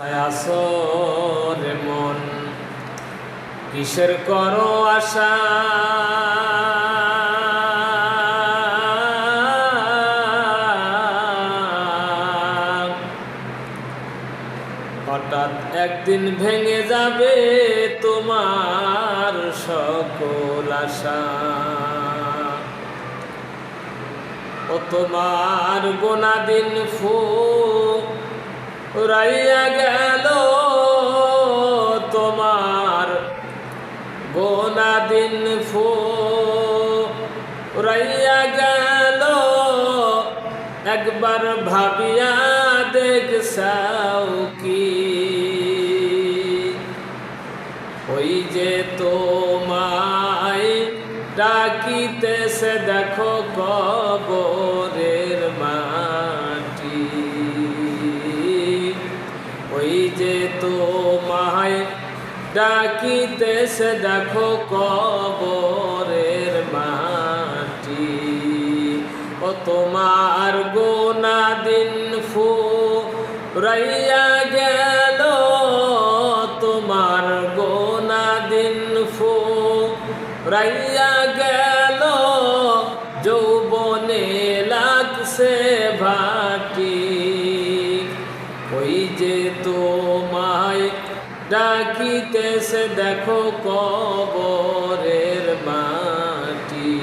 আসরে মন। কিসের করো আশা? হঠাৎ একদিন ভেঙে যাবে তোমার সকল আশা। ও তোমার গোনা দিন ফু রাইয়া গেল তোমার গোনা দিন ফু। রাইয়া গেল, একবার ভাবিয়া দেখ সাও কি? ওই যে তোমায় ডাকিতেছে, দেখো কবরের ডাকিতেছে দেখো কবরের মাটি। ও তোমার গোনা দিন ফু রাইয়া গেল ডাকিতেছে, দেখো কবরের মাটি।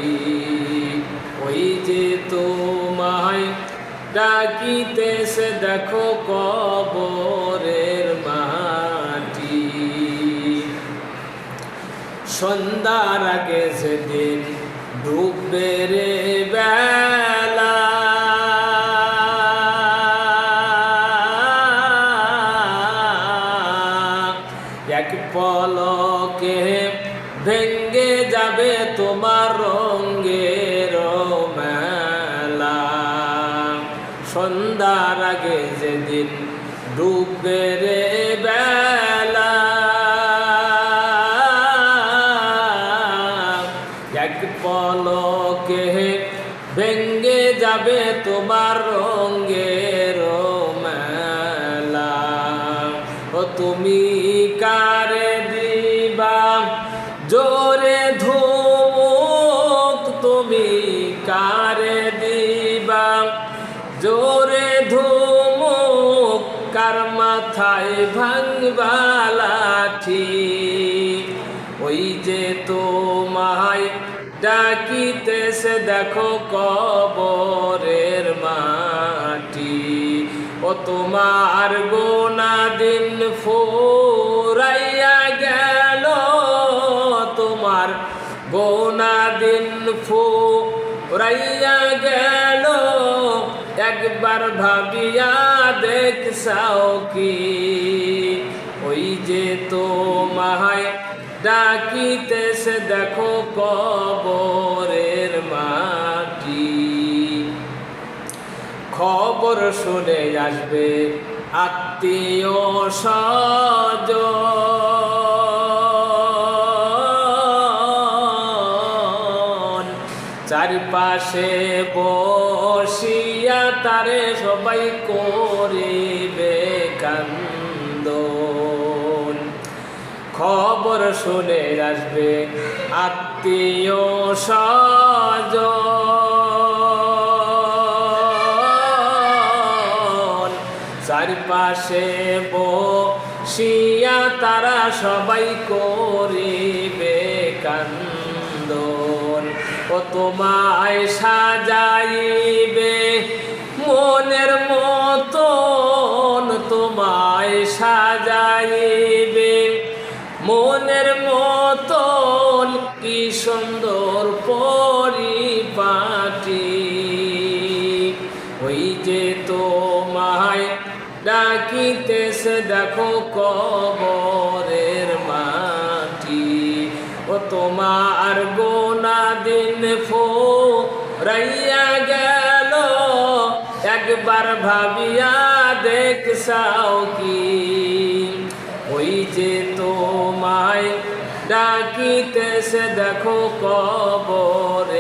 ওই যে তো তোমায় ডাকিতেছে, দেখো কবরের মাটি। সন্ধ্যার আগে সেদিন ডুববে রে এক পলকে ভেঙ্গে যাবে তোমার রঙ্গের মেলা। সন্ধ্যার আগে যেদিন ডুববে রে বেলা। এক পলকে ভেঙ্গে যাবে তোমার রঙ্গের মেলা। ও তুমি তুমি কারে দিবা? জোরে ধুমুক, কার মাথায় ভাঙবা লাঠি? ওই যে তোমায় ডাকিতেছে, দেখো কবরের মাটি। ও তোমার গোনা দিন ফোরাইয়া গেল, তোমার গোনা দিন ফুরাইয়া গেল। একবার ভাবিয়া দেখ কি। ওই যে তোমায় ডাকিতেছে, দেখো কবরের মাটি। খবর শুনে আসবে আত্মীয় সজ চারিপাশে বসিয়া তারে সবাই করিবে কান্দন। খবর শুনে আসবে আত্মীয় সজ চারপাশে বসিয়া তারা সবাই করিবে কান্দন। ও তোমায় সাজাইবে মনের মতন, তোমায় সাজাইবে মনের মতন, কি সুন্দর পরিপাটি। ওই যে তোমায় ডাকিতেছে, দেখো কবরের ও তোমার গোনা দিন ফো রাইয়া গেল। একবার ভাবিয়া দেখ কি। ওই যে তোমায় ডাকিতেছে, দেখো কবরে।